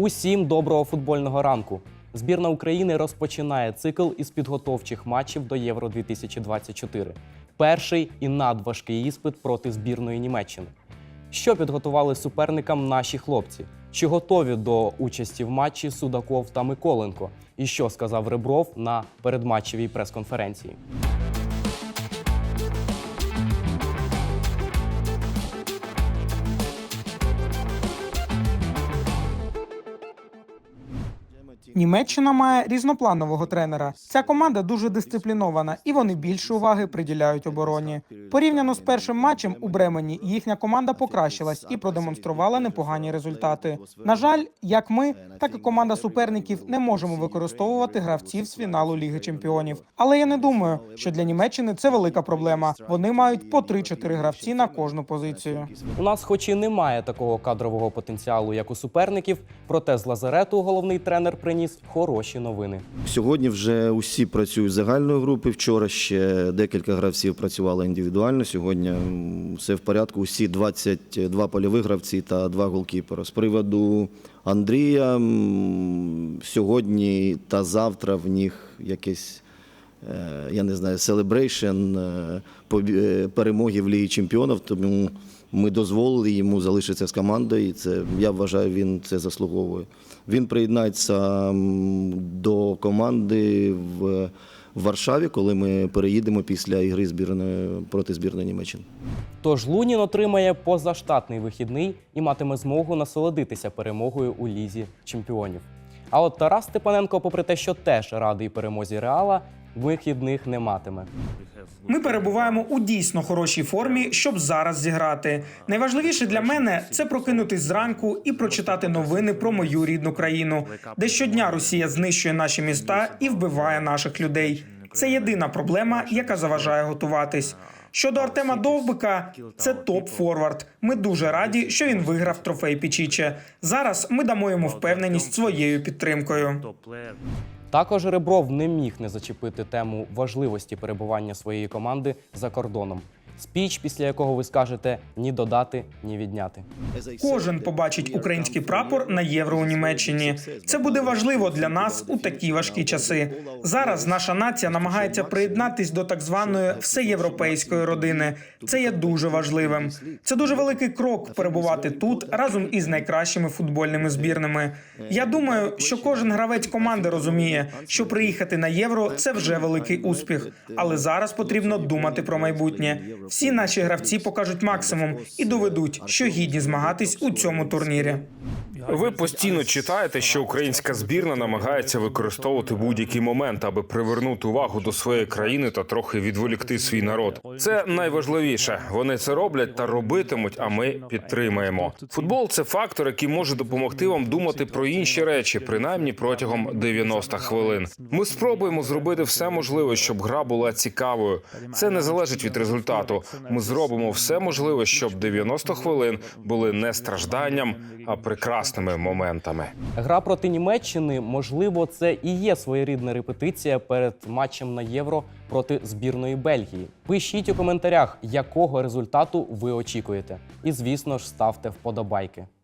Усім доброго футбольного ранку. Збірна України розпочинає цикл із підготовчих матчів до Євро 2024. Перший і надважкий іспит проти збірної Німеччини. Що підготували суперникам наші хлопці? Чи готові до участі в матчі Судаков та Миколенко? І що сказав Ребров на передматчевій прес-конференції? Німеччина має різнопланового тренера. Ця команда дуже дисциплінована, і вони більше уваги приділяють обороні. Порівняно з першим матчем у Бремені, їхня команда покращилась і продемонструвала непогані результати. На жаль, як ми, так і команда суперників не можемо використовувати гравців з фіналу Ліги Чемпіонів. Але я не думаю, що для Німеччини це велика проблема. Вони мають по 3-4 гравці на кожну позицію. У нас, хоч і немає такого кадрового потенціалу, як у суперників, проте з лазарету головний тренер приніс хороші новини. Сьогодні вже усі працюють загальної групи. Вчора ще декілька гравців працювали індивідуально. Сьогодні все в порядку. Усі 22 польових гравці та два голкіпера. З приводу Андрія сьогодні та завтра в них якесь. Е, Я не знаю, селебрейшн перемоги в Лігі Чемпіонів, тому ми дозволили йому залишитися з командою, і це я вважаю, він це заслуговує. Він приєднається до команди в Варшаві, коли ми переїдемо після ігри збірної проти збірної Німеччини. Тож Лунін отримає позаштатний вихідний і матиме змогу насолодитися перемогою у лізі чемпіонів. А от Тарас Степаненко, попри те, що теж радий перемозі Реала, вихідних не матиме. Ми перебуваємо у дійсно хорошій формі, щоб зараз зіграти. Найважливіше для мене це прокинутись зранку і прочитати новини про мою рідну країну, де щодня Росія знищує наші міста і вбиває наших людей. Це єдина проблема, яка заважає готуватись. Щодо Артема Довбика, це топ-форвард. Ми дуже раді, що він виграв трофей Пічіче. Зараз ми дамо йому впевненість своєю підтримкою. Також Ребров не міг не зачепити тему важливості перебування своєї команди за кордоном. Спіч, після якого ви скажете ні додати, ні відняти. Кожен побачить український прапор на євро у Німеччині. Це буде важливо для нас у такі важкі часи. Зараз наша нація намагається приєднатись до так званої всеєвропейської родини. Це є дуже важливим. Це дуже великий крок перебувати тут разом із найкращими футбольними збірними. Я думаю, що кожен гравець команди розуміє, що приїхати на євро це вже великий успіх. Але зараз потрібно думати про майбутнє. Всі наші гравці покажуть максимум і доведуть, що гідні змагатись у цьому турнірі. Ви постійно читаєте, що українська збірна намагається використовувати будь-який момент, аби привернути увагу до своєї країни та трохи відволікти свій народ. Це найважливіше. Вони це роблять та робитимуть. А ми підтримаємо. Футбол це фактор, який може допомогти вам думати про інші речі, принаймні протягом 90 хвилин. Ми спробуємо зробити все можливе, щоб гра була цікавою. Це не залежить від результату. Ми зробимо все можливе, щоб 90 хвилин були не стражданням, а прекрасними моментами. Гра проти Німеччини, можливо, це і є своєрідна репетиція перед матчем на євро проти збірної Бельгії. Пишіть у коментарях, якого результату ви очікуєте. І, звісно ж, ставте вподобайки.